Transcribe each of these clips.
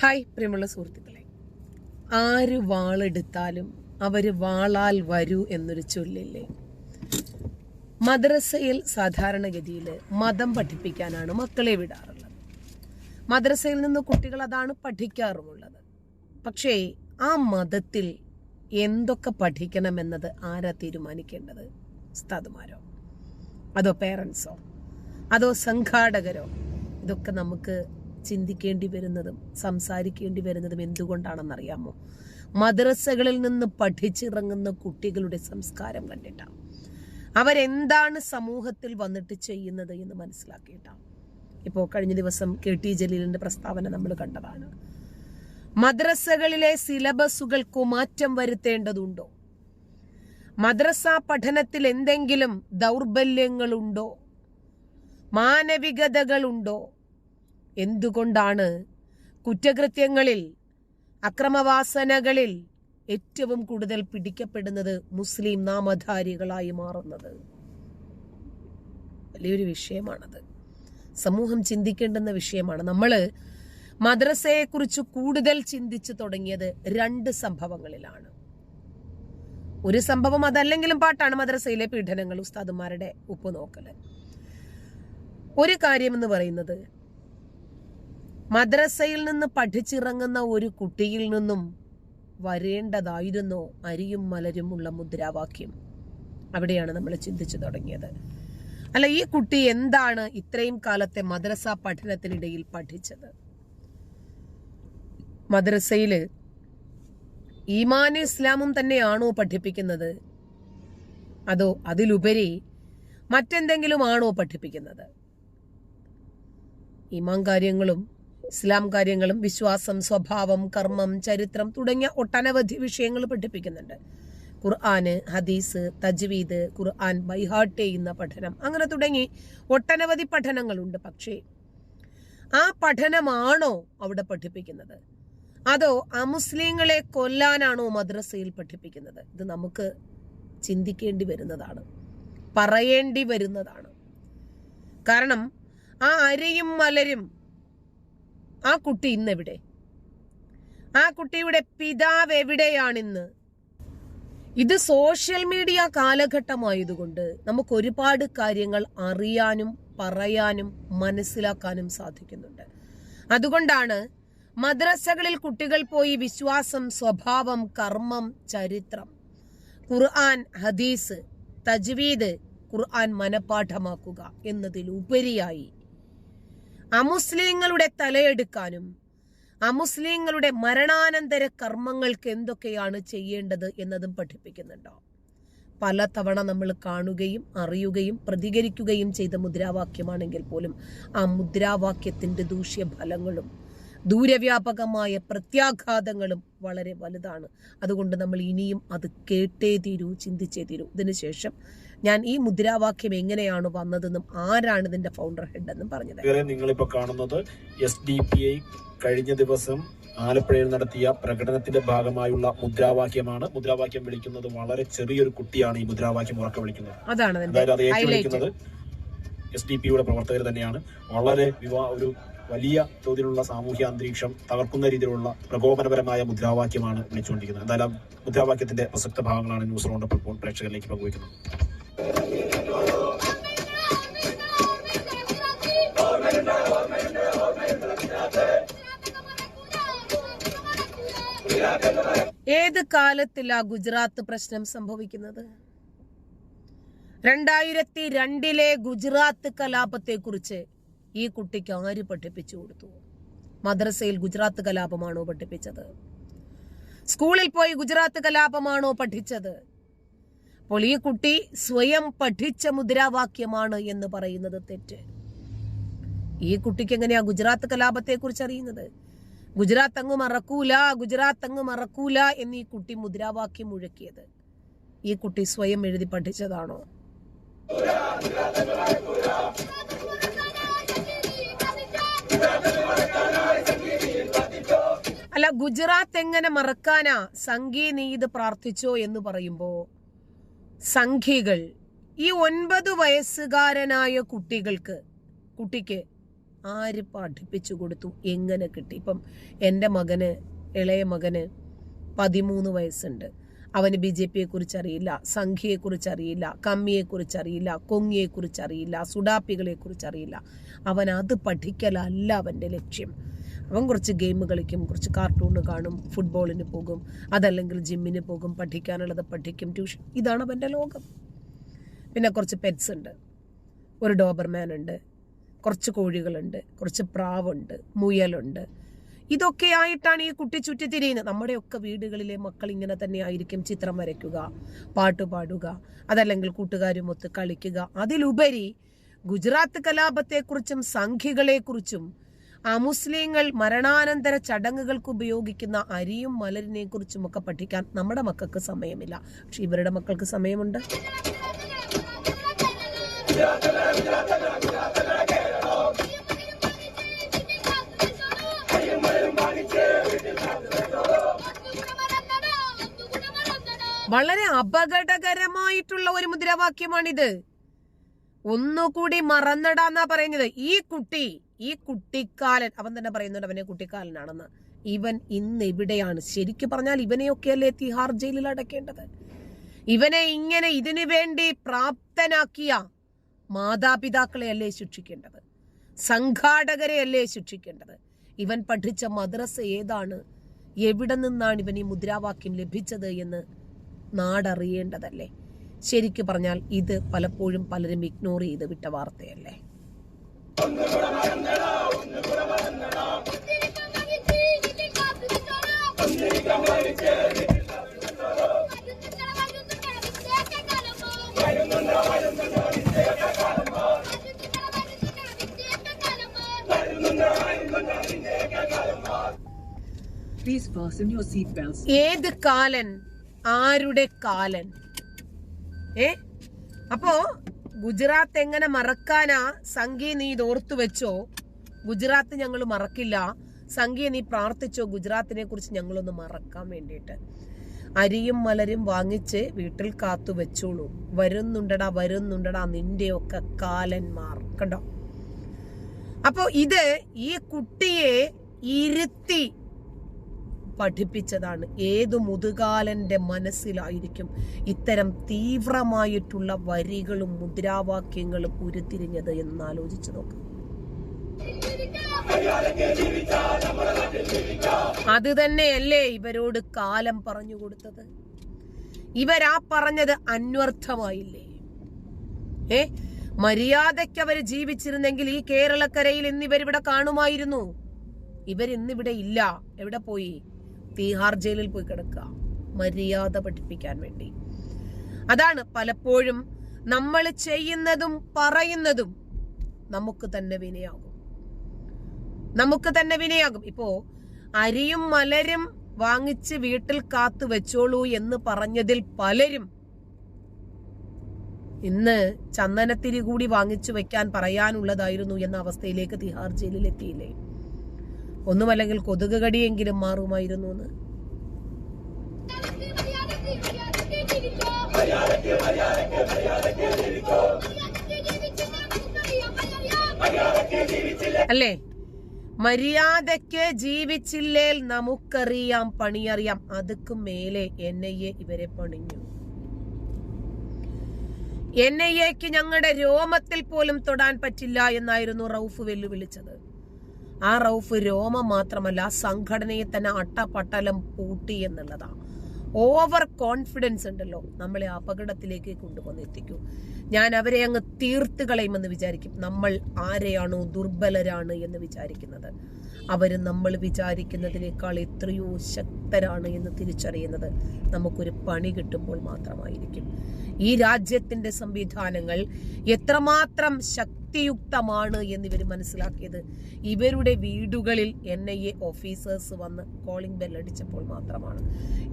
Hi പ്രിയമുള്ള സുഹൃത്തുക്കളെ. ആര് വാളെടുത്താലും അവർ വാളാൽ വരൂ എന്നൊരു ചൊല്ലില്ലേ? മദ്രസയിൽ സാധാരണഗതിയിൽ മതം പഠിപ്പിക്കാനാണ് മക്കളെ വിടാറുള്ളത്. മദ്രസയിൽ നിന്ന് കുട്ടികൾ അതാണ് പഠിക്കാറുമുള്ളത്. പക്ഷേ ആ മതത്തിൽ എന്തൊക്കെ പഠിക്കണമെന്നത് ആരാ തീരുമാനിക്കേണ്ടത്? ഉസ്താദുമാരോ? അതോ പേരൻസോ അതോ സംഘാടകരോ? ഇതൊക്കെ നമുക്ക് ചിന്തിക്കേണ്ടി വരുന്നതും സംസാരിക്കേണ്ടി വരുന്നതും എന്തുകൊണ്ടാണെന്നറിയാമോ? മദ്രസകളിൽ നിന്ന് പഠിച്ചിറങ്ങുന്ന കുട്ടികളുടെ സംസ്കാരം കണ്ടിട്ടാണ് അവരെന്താണ് സമൂഹത്തിൽ വന്നിട്ട് ചെയ്യുന്നത് എന്ന് മനസ്സിലാക്കിയിട്ടാണ് ഇപ്പോൾ കഴിഞ്ഞ ദിവസം കെ ടി ജലീലിന്റെ പ്രസ്താവന നമ്മൾ കണ്ടതാണ്. മദ്രസകളിലെ സിലബസുകൾക്ക് മാറ്റം വരുത്തേണ്ടതുണ്ടോ? മദ്രസ പഠനത്തിൽ എന്തെങ്കിലും ദൗർബല്യങ്ങളുണ്ടോ? മാനവികതകളുണ്ടോ? എന്തുകൊണ്ടാണ് കുറ്റകൃത്യങ്ങളിൽ അക്രമവാസനകളിൽ ഏറ്റവും കൂടുതൽ പിടിക്കപ്പെടുന്നത് മുസ്ലിം നാമധാരികളായി മാറുന്നത്? വലിയൊരു വിഷയമാണത്. സമൂഹം ചിന്തിക്കേണ്ടുന്ന വിഷയമാണ്. നമ്മൾ മദ്രസയെക്കുറിച്ച് കൂടുതൽ ചിന്തിച്ചു തുടങ്ങിയത് രണ്ട് സംഭവങ്ങളിലാണ്. ഒരു സംഭവം അതല്ലെങ്കിലും പാട്ടാണ് മദ്രസയിലെ പീഡനങ്ങൾ ഉസ്താദുമാരുടെ ഉപ്പുനോക്കൽ. ഒരു കാര്യം എന്ന് പറയുന്നത് മദ്രസയിൽ നിന്ന് പഠിച്ചിറങ്ങുന്ന ഒരു കുട്ടിയിൽ നിന്നും വരേണ്ടതായിരുന്നു അരിയും മലരും ഉള്ള മുദ്രാവാക്യം. അവിടെയാണ് നമ്മൾ ചിന്തിച്ചു തുടങ്ങിയത്. അല്ല ഈ കുട്ടി എന്താണ് ഇത്രയും കാലത്തെ മദ്രസ പഠനത്തിനിടയിൽ പഠിച്ചത്? മദ്രസയിൽ ഈമാൻ ഇസ്ലാമും തന്നെയാണോ പഠിപ്പിക്കുന്നത്? അതോ അതിലുപരി മറ്റെന്തെങ്കിലും ആണോ പഠിപ്പിക്കുന്നത്? ഈമാൻ കാര്യങ്ങളും ഇസ്ലാം കാര്യങ്ങളും വിശ്വാസം സ്വഭാവം കർമ്മം ചരിത്രം തുടങ്ങിയ ഒട്ടനവധി വിഷയങ്ങൾ പഠിപ്പിക്കുന്നുണ്ട്. ഖുർആന് ഹദീസ് തജ്വീദ് ഖുർആൻ ബൈഹാട്ട് ചെയ്യുന്ന പഠനം. അങ്ങനെ തുടങ്ങി ഒട്ടനവധി പഠനങ്ങളുണ്ട്. പക്ഷേ ആ പഠനമാണോ അവിടെ പഠിപ്പിക്കുന്നത്? അതോ അമുസ്ലിങ്ങളെ കൊല്ലാനാണോ മദ്രസയിൽ പഠിപ്പിക്കുന്നത്? ഇത് നമുക്ക് ചിന്തിക്കേണ്ടി വരുന്നതാണ്. പറയേണ്ടി വരുന്നതാണ്. കാരണം ആ അരയും മലരും ആ കുട്ടി ഇന്നെവിടെ? ആ കുട്ടിയുടെ പിതാവ് എവിടെയാണിന്ന്? ഇത് സോഷ്യൽ മീഡിയ കാലഘട്ടമായതുകൊണ്ട് നമുക്ക് ഒരുപാട് കാര്യങ്ങൾ അറിയാനും പറയാനും മനസ്സിലാക്കാനും സാധിക്കുന്നുണ്ട്. അതുകൊണ്ടാണ് മദ്രസകളിൽ കുട്ടികൾ പോയി വിശ്വാസം സ്വഭാവം കർമ്മം ചരിത്രം ഖുർആൻ ഹദീസ് തജ്വീദ് ഖുർആൻ മനപാഠമാക്കുക എന്നതിലുപരിയായി അമുസ്ലിങ്ങളുടെ തലയെടുക്കാനും അമുസ്ലിങ്ങളുടെ മരണാനന്തര കർമ്മങ്ങൾക്ക് എന്തൊക്കെയാണ് ചെയ്യേണ്ടത് എന്നതും പഠിപ്പിക്കുന്നുണ്ടോ? പലതവണ നമ്മൾ കാണുകയും അറിയുകയും പ്രതികരിക്കുകയും ചെയ്ത മുദ്രാവാക്യമാണെങ്കിൽ പോലും ആ മുദ്രാവാക്യത്തിന്റെ ദൂഷ്യഫലങ്ങളും ദൂരവ്യാപകമായ പ്രത്യാഘാതങ്ങളും വളരെ വലുതാണ്. അതുകൊണ്ട് നമ്മൾ ഇനിയും അത് കേട്ടേ തീരൂ ചിന്തിച്ചേ തീരൂ. ഇതിനുശേഷം ഞാൻ ഈ മുദ്രാവാക്യം എങ്ങനെയാണ് വന്നതെന്നും ആരാണ് ഇതിന്റെ ഫൗണ്ടർ ഹെഡ് എന്നും പറഞ്ഞത്. നിങ്ങളിപ്പോ കാണുന്നത് എസ് ഡി പി ഐ കഴിഞ്ഞ ദിവസം ആലപ്പുഴയിൽ നടത്തിയ പ്രകടനത്തിന്റെ ഭാഗമായുള്ള മുദ്രാവാക്യമാണ്. മുദ്രാവാക്യം വിളിക്കുന്നത് വളരെ ചെറിയൊരു കുട്ടിയാണ് ഈ മുദ്രാവാക്യം ഉറക്കെ വിളിക്കുന്നത്. അതാണ് അതായത് അത് ഏറ്റുവിളിക്കുന്നത് എസ് ഡി പിയുടെ പ്രവർത്തകർ തന്നെയാണ്. വളരെ വിവാ ഒരു വലിയ തോതിലുള്ള സാമൂഹ്യ അന്തരീക്ഷം തകർക്കുന്ന രീതിയിലുള്ള പ്രകോപനപരമായ മുദ്രാവാക്യമാണ് വിളിച്ചുകൊണ്ടിരിക്കുന്നത്. എന്തായാലും മുദ്രാവാക്യത്തിന്റെ പ്രസക്ത ഭാഗങ്ങളാണ് ന്യൂസ് റൗണ്ടപ്പ് ഇപ്പോൾ പ്രേക്ഷകരിലേക്ക് പങ്കുവയ്ക്കുന്നത്. ഏത് കാലത്തിലാ ഗുജറാത്ത് പ്രശ്നം സംഭവിക്കുന്നത്? രണ്ടായിരത്തി രണ്ടിലെ ഗുജറാത്ത് കലാപത്തെ കുറിച്ച് ഈ കുട്ടിക്ക് ആര് പഠിപ്പിച്ചു കൊടുത്തു? മദ്രസയിൽ ഗുജറാത്ത് കലാപമാണോ പഠിപ്പിച്ചത്? സ്കൂളിൽ പോയി ഗുജറാത്ത് കലാപമാണോ പഠിച്ചത്? അപ്പോൾ ഈ കുട്ടി സ്വയം പഠിച്ച മുദ്രാവാക്യമാണ് എന്ന് പറയുന്നത് തെറ്റ്. ഈ കുട്ടിക്ക് എങ്ങനെയാ ഗുജറാത്ത് കലാപത്തെ കുറിച്ച് അറിയുന്നത്? ഗുജറാത്ത് അങ്ങ് മറക്കൂല ഗുജറാത്ത് അങ്ങ് മറക്കൂല എന്ന് ഈ കുട്ടി മുദ്രാവാക്യം മുഴക്കിയത്. ഈ കുട്ടി സ്വയം എഴുതി പഠിച്ചതാണോ? അല്ല ഗുജറാത്ത് എങ്ങനെ മറക്കാനാ? സംഗീ നീ ഇത് പ്രാർത്ഥിച്ചോ എന്ന് പറയുമ്പോ സംഘികൾ ഈ ഒൻപത് വയസ്സുകാരനായ കുട്ടികൾക്ക് കുട്ടിക്ക് ആര് പഠിപ്പിച്ചു കൊടുത്തു? എങ്ങനെ കിട്ടി? ഇപ്പം എന്റെ മകന് ഇളയ മകന് പതിമൂന്ന് വയസ്സുണ്ട്. അവന് ബി ജെ പിയെ കുറിച്ച് അറിയില്ല സംഖ്യയെ കുറിച്ച് അറിയില്ല കമ്മിയെ കുറിച്ച് അറിയില്ല കൊങ്ങിയെ കുറിച്ച് അറിയില്ല സുഡാപ്പികളെ കുറിച്ച് അറിയില്ല അവൻ അത് പഠിക്കലല്ല അവന്റെ ലക്ഷ്യം. അവൻ കുറച്ച് ഗെയിം കളിക്കും കുറച്ച് കാർട്ടൂൺ കാണും ഫുട്ബോളിന് പോകും അതല്ലെങ്കിൽ ജിമ്മിന് പോകും പഠിക്കാനുള്ളത് പഠിക്കും ട്യൂഷൻ ഇതാണ് അവന്റെ ലോകം. പിന്നെ കുറച്ച് പെറ്റ്സ് ഉണ്ട്. ഒരു ഡോബർമാൻ ഉണ്ട്. കുറച്ച് കോഴികളുണ്ട്. കുറച്ച് പ്രാവുണ്ട്. മുയലുണ്ട്. ഇതൊക്കെ ആയിട്ടാണ് ഈ കുട്ടി ചുറ്റിത്തിരിയുന്നത്. നമ്മുടെയൊക്കെ വീടുകളിലെ മക്കൾ ഇങ്ങനെ തന്നെ ആയിരിക്കും ചിത്രം വരയ്ക്കുക പാട്ട് പാടുക അതല്ലെങ്കിൽ കൂട്ടുകാരുമൊത്ത് കളിക്കുക. അതിലുപരി ഗുജറാത്ത് കലാപത്തെക്കുറിച്ചും സംഖ്യകളെക്കുറിച്ചും അമുസ്ലിങ്ങൾ മരണാനന്തര ചടങ്ങുകൾക്ക് ഉപയോഗിക്കുന്ന അരിയും മലരിനെയും കുറിച്ചും ഒക്കെ പഠിക്കാൻ നമ്മുടെ മക്കൾക്ക് സമയമില്ല. പക്ഷെ ഇവരുടെ മക്കൾക്ക് സമയമുണ്ട്. വളരെ അപകടകരമായിട്ടുള്ള ഒരു മുദ്രാവാക്യമാണിത്. ഒന്നുകൂടി മറന്നടാന്നാ പറയുന്നത്. ഈ കുട്ടി ഈ കുട്ടിക്കാലൻ അവൻ തന്നെ പറയുന്നുണ്ട് അവനെ കുട്ടിക്കാലനാണെന്ന്. ഇവൻ ഇന്ന് എവിടെയാണ് ശരിക്കും പറഞ്ഞാൽ ഇവനെയൊക്കെയല്ലേ തിഹാർ ജയിലിൽ അടയ്ക്കേണ്ടത്? ഇവനെ ഇങ്ങനെ ഇതിനു വേണ്ടി പ്രാപ്തനാക്കിയ മാതാപിതാക്കളെ അല്ലേ ശിക്ഷിക്കേണ്ടത്? സംഘാടകരെ അല്ലേ ശിക്ഷിക്കേണ്ടത്? ഇവൻ പഠിച്ച മദ്രസ ഏതാണ്? എവിടെ നിന്നാണ് ഇവൻ ഈ മുദ്രാവാക്യം ലഭിച്ചത് എന്ന് നാടറിയേണ്ടതല്ലേ? ശരിക്കു പറഞ്ഞാൽ ഇത് പലപ്പോഴും പലരും ഇഗ്നോർ ചെയ്ത് വിട്ട വാർത്തയല്ലേ? ഏത് കാലൻ? ആരുടെ കാലൻ? ഏ? അപ്പോ ഗുജറാത്ത് എങ്ങനെ മറക്കാനാ സംഖ്യ നീ ഇതോർത്തു വെച്ചോ? ഗുജറാത്ത് ഞങ്ങൾ മറക്കില്ല. സംഖ്യ നീ പ്രാർത്ഥിച്ചോ? ഗുജറാത്തിനെ കുറിച്ച് ഞങ്ങളൊന്ന് മറക്കാൻ വേണ്ടിയിട്ട്. അരിയും മലരും വാങ്ങിച്ച് വീട്ടിൽ കാത്തു വെച്ചോളൂ. വരുന്നുണ്ടടാ വരുന്നുണ്ടടാ നിന്റെയൊക്കെ കാലന്മാർ. കണ്ടോ? അപ്പോ ഇത് ഈ കുട്ടിയെ ഇരുത്തി പഠിപ്പിച്ചതാണ്. ഏതു മുതുകാലന്റെ മനസ്സിലായിരിക്കും ഇത്തരം തീവ്രമായിട്ടുള്ള വരികളും മുദ്രാവാക്യങ്ങളും ഉരുത്തിരിഞ്ഞത് എന്ന് ആലോചിച്ചു നോക്ക്. അത് തന്നെയല്ലേ ഇവരോട് കാലം പറഞ്ഞു കൊടുത്തത്? ഇവരാ പറഞ്ഞത് അന്വർത്ഥമായില്ലേ? ഏ? മര്യാദയ്ക്ക് അവർ ജീവിച്ചിരുന്നെങ്കിൽ ഈ കേരളക്കരയിൽ ഇന്ന് ഇവരിവിടെ കാണുമായിരുന്നു. ഇവരിന്നിവിടെ ഇല്ല. എവിടെ പോയി? തീഹാർ ജയിലിൽ പോയി കിടക്കുക. മര്യാദ പഠിപ്പിക്കാൻ വേണ്ടി. അതാണ് പലപ്പോഴും നമ്മൾ ചെയ്യുന്നതും പറയുന്നതും നമുക്ക് തന്നെ വിനയാകും. നമുക്ക് തന്നെ വിനയാകും. ഇപ്പോ അരിയും മലരും വാങ്ങിച്ച് വീട്ടിൽ കാത്തു വെച്ചോളൂ എന്ന് പറഞ്ഞതിൽ പലരും ഇന്ന് ചന്ദനത്തിരി കൂടി വാങ്ങിച്ചു വെക്കാൻ പറയാനുള്ളതായിരുന്നു എന്ന അവസ്ഥയിലേക്ക് തിഹാർ ജയിലിൽ എത്തിയില്ലേ ഒന്നുമല്ലെങ്കിൽ കൊതുക് കടിയെങ്കിലും മാറുമായിരുന്നു എന്ന്. അല്ലേ? മര്യാദയ്ക്ക് ജീവിച്ചില്ലേൽ നമുക്കറിയാം പണിയറിയാം. അതുക്കും മേലെ എൻ ഐ എ ഇവരെ പണിഞ്ഞു. എൻ ഐ എക്ക് ഞങ്ങളുടെ രോമത്തിൽ പോലും തൊടാൻ പറ്റില്ല എന്നായിരുന്നു റൌഫ് വെല്ലുവിളിച്ചത്. ആ റൌഫ് രോമം മാത്രമല്ല സംഘടനയെ തന്നെ അട്ടപട്ടലം പൂട്ടി എന്നുള്ളതാണ് ഓവർ കോൺഫിഡൻസ് ഉണ്ടല്ലോ നമ്മളെ അപകടത്തിലേക്ക് കൊണ്ടുവന്നെത്തിക്കൂ ഞാൻ അവരെ അങ്ങ് തീർത്ത് കളയുമെന്ന് വിചാരിക്കും. നമ്മൾ ആരെയാണോ ദുർബലരാണ് എന്ന് വിചാരിക്കുന്നത്. അവർ നമ്മൾ വിചാരിക്കുന്നതിനേക്കാൾ എത്രയോ ശക്തരാണ് എന്ന് തിരിച്ചറിയുന്നത്. നമുക്കൊരു പണി കിട്ടുമ്പോൾ മാത്രമായിരിക്കും. ഈ രാജ്യത്തിന്റെ സംവിധാനങ്ങൾ എത്രമാത്രം ശക്തിയുക്തമാണ് ഇവർ മനസ്സിലാക്കിയത്. ഇവരുടെ വീടുകളിൽ എൻ ഐ എ ഓഫീസേഴ്സ് വന്ന് കോളിംഗ് ബെൽ അടിച്ചപ്പോൾ മാത്രമാണ്.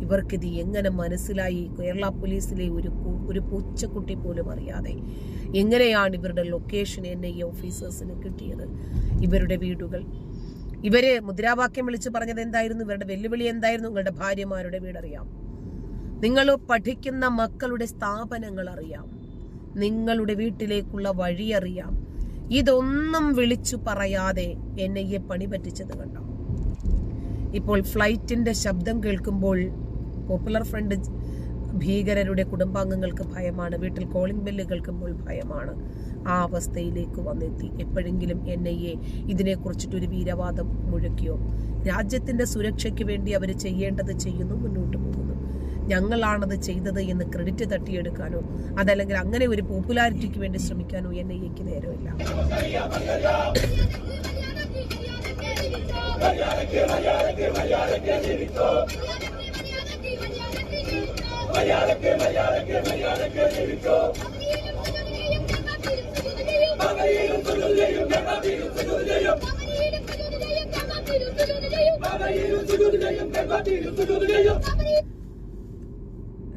ഇവർക്കിത് എങ്ങനെ മനസ്സിലായി? കേരള പോലീസിലെ ഒരു ഒരു പൂച്ചക്കുട്ടി പോലും അറിയാതെ എങ്ങനെയാണ് ഇവരുടെ ലൊക്കേഷൻ എൻ ഐ എ ഓഫീസേഴ്സിന് കിട്ടിയത്? ഇവരുടെ വീടുകൾ. ഇവർ മുദ്രാവാക്യം വിളിച്ചു പറഞ്ഞത് എന്തായിരുന്നു? ഇവരുടെ വെല്ലുവിളി എന്തായിരുന്നു? നിങ്ങളുടെ ഭാര്യമാരുടെ വീടറിയാം. നിങ്ങൾ പഠിക്കുന്ന മക്കളുടെ സ്ഥാപനങ്ങൾ അറിയാം. നിങ്ങളുടെ വീട്ടിലേക്കുള്ള വഴി അറിയാം. ഇതൊന്നും വിളിച്ചു പറയാതെ എന്നെ ഈ പണി പറ്റിച്ചത് കണ്ടോ? ഇപ്പോൾ ഫ്ലൈറ്റിന്റെ ശബ്ദം കേൾക്കുമ്പോൾ പോപ്പുലർ ഫ്രണ്ട് ഭീകരരുടെ കുടുംബാംഗങ്ങൾക്ക് ഭയമാണ്. വീട്ടിൽ കോളിംഗ് ബെല്ല് കേൾക്കുമ്പോൾ ഭയമാണ്. ആ അവസ്ഥയിലേക്ക് വന്നെത്തി. എപ്പോഴെങ്കിലും എൻ ഐ എ ഇതിനെക്കുറിച്ചിട്ടൊരു വീരവാദം മുഴക്കിയോ? രാജ്യത്തിന്റെ സുരക്ഷയ്ക്ക് വേണ്ടി അവർ ചെയ്യേണ്ടത് ചെയ്യുന്നു മുന്നോട്ട് പോകുന്നു. ഞങ്ങളാണത് ചെയ്തത് എന്ന് ക്രെഡിറ്റ് തട്ടിയെടുക്കാനോ അതല്ലെങ്കിൽ അങ്ങനെ ഒരു പോപ്പുലാരിറ്റിക്ക് വേണ്ടി ശ്രമിക്കാനോ എൻ ഐ എക്ക് നേരമില്ല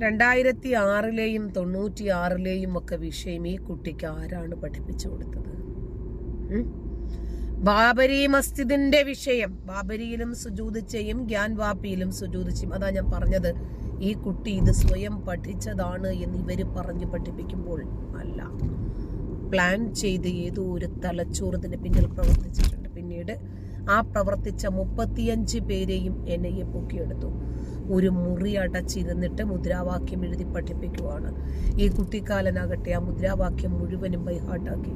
രണ്ടായിരത്തി ആറിലെയും തൊണ്ണൂറ്റി ആറിലെയും ഒക്കെ വിഷയം ഈ കുട്ടിക്ക് ആരാണ് പഠിപ്പിച്ചു കൊടുത്തത്? ബാബരി മസ്ജിദിന്റെ വിഷയം ബാബരിയിലും സുജൂത് ചെയ്യും ഗ്യാൻ വാപ്പിയിലും സുജൂത് ചെയ്യും അതാ ഞാൻ പറഞ്ഞത് ഈ കുട്ടി ഇത് സ്വയം പഠിച്ചതാണ് എന്ന് ഇവർ പറഞ്ഞു പഠിപ്പിക്കുമ്പോൾ അല്ല. പ്ലാൻ ചെയ്ത് ഏതോ ഒരു തലച്ചോറതിന് പിന്നിൽ പ്രവർത്തിച്ചിട്ടുണ്ട്. പിന്നീട് ആ പ്രവർത്തിച്ച മുപ്പത്തിയഞ്ച് പേരെയും എൻ ഐ എ പൊക്കിയെടുത്തു. ഒരു മുറി അടച്ചിരുന്നിട്ട് മുദ്രാവാക്യം എഴുതി പഠിപ്പിക്കുവാണ്. ഈ കുട്ടിക്കാലനാകട്ടെ ആ മുദ്രാവാക്യം മുഴുവനും ബൈഹാട്ടാക്കി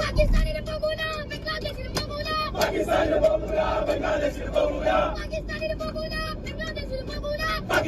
പാകിസ്ഥാനിലെ പോകൂല. ബംഗ്ലാദേശിന് പോകൂല പാകിസ്ഥാനിലെ ബംഗ്ലാദേശിന് പോകൂല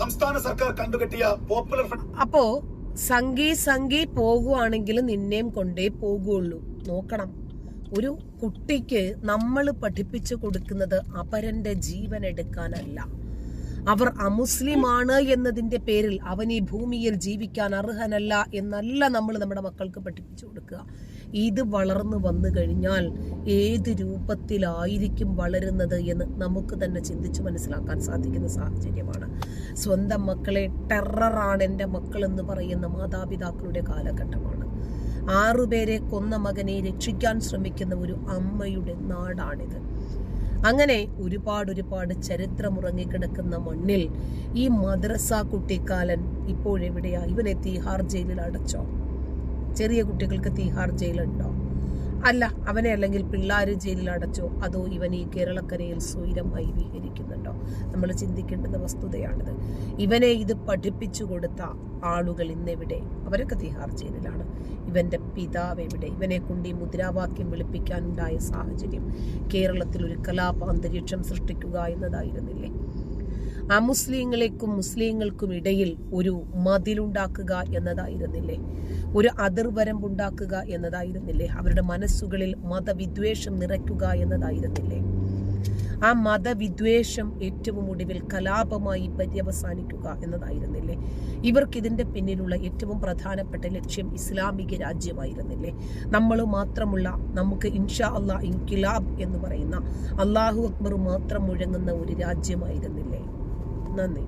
സംസ്ഥാന സർക്കാർ കണ്ടുകെട്ടിയ പോപ്പുലർ അപ്പോ സംഗി സംഗി പോകുവാണെങ്കിൽ നിന്നെയും കൊണ്ടേ പോകുള്ളൂ. നോക്കണം. ഒരു കുട്ടിക്ക് നമ്മൾ പഠിപ്പിച്ചു കൊടുക്കുന്നത് അപരന്റെ ജീവൻ എടുക്കാനല്ല. അവർ അമുസ്ലിമാണ് എന്നതിന്റെ പേരിൽ അവൻ ഈ ഭൂമിയിൽ ജീവിക്കാൻ അർഹനല്ല എന്നല്ല നമ്മൾ നമ്മുടെ മക്കൾക്ക് പഠിപ്പിച്ചു കൊടുക്കുക. ഇത് വളർന്നു വന്നു കഴിഞ്ഞാൽ ഏത് രൂപത്തിലായിരിക്കും വളരുന്നത് എന്ന് നമുക്ക് തന്നെ ചിന്തിച്ചു മനസ്സിലാക്കാൻ സാധിക്കുന്ന സാഹചര്യമാണ്. സ്വന്തം മക്കളെ ടെററാണ് എന്റെ മക്കൾ എന്ന് പറയുന്ന മാതാപിതാക്കളുടെ കാലഘട്ടമാണ്. ആറുപേരെ കൊന്ന മകനെ രക്ഷിക്കാൻ ശ്രമിക്കുന്ന ഒരു അമ്മയുടെ നാടാണിത്. അങ്ങനെ ഒരുപാട് ഒരുപാട് ചരിത്രം ഉറങ്ങിക്കിടക്കുന്ന മണ്ണിൽ ഈ മദ്രസ കുട്ടിക്കാലൻ ഇപ്പോഴെവിടെയാ? ഇവനെ തീഹാർ ജയിലിൽ അടച്ചോ? ചെറിയ കുട്ടികൾക്ക് തീഹാർ ജയിലുണ്ടോ? അല്ല അവനെ അല്ലെങ്കിൽ പിള്ളേർ ജയിലിൽ അടച്ചോ? അതോ ഇവൻ ഈ കേരളക്കരയിൽ സ്വൈരമായി വിഹരിക്കുന്നുണ്ടോ? നമ്മൾ ചിന്തിക്കേണ്ടുന്ന വസ്തുതയാണിത്. ഇവനെ ഇത് പഠിപ്പിച്ചു കൊടുത്ത ആളുകൾ ഇന്നെവിടെ? അവരൊക്കെ തീഹാർ ജയിലിലാണ്. ഇവന്റെ പിതാവ് എവിടെ? ഇവനെ കൊണ്ട് ഈ മുദ്രാവാക്യം വിളിപ്പിക്കാനുണ്ടായ സാഹചര്യം കേരളത്തിൽ ഒരു കലാപ അന്തരീക്ഷം സൃഷ്ടിക്കുക എന്നതായിരുന്നില്ലേ? അമുസ്ലിങ്ങളെക്കും മുസ്ലിങ്ങൾക്കും ഇടയിൽ ഒരു മതിലുണ്ടാക്കുക എന്നതായിരുന്നില്ലേ? ഒരു അതിർവരമ്പുണ്ടാക്കുക എന്നതായിരുന്നില്ലേ? അവരുടെ മനസ്സുകളിൽ മതവിദ്വേഷം നിറയ്ക്കുക എന്നതായിരുന്നില്ലേ? ആ മതവിദ്വേഷം ഏറ്റവും ഒടുവിൽ കലാപമായി പര്യവസാനിക്കുക എന്നതായിരുന്നില്ലേ? ഇവർക്ക് ഇതിന്റെ പിന്നിലുള്ള ഏറ്റവും പ്രധാനപ്പെട്ട ലക്ഷ്യം ഇസ്ലാമിക രാജ്യമായിരുന്നില്ലേ? നമ്മൾ മാത്രമുള്ള നമുക്ക് ഇൻഷാ അള്ളാ ഇൻകിലാബ് എന്ന് പറയുന്ന അള്ളാഹു അക്ബർ മാത്രം മുഴങ്ങുന്ന ഒരു രാജ്യമായിരുന്നില്ലേ? നന്ദി.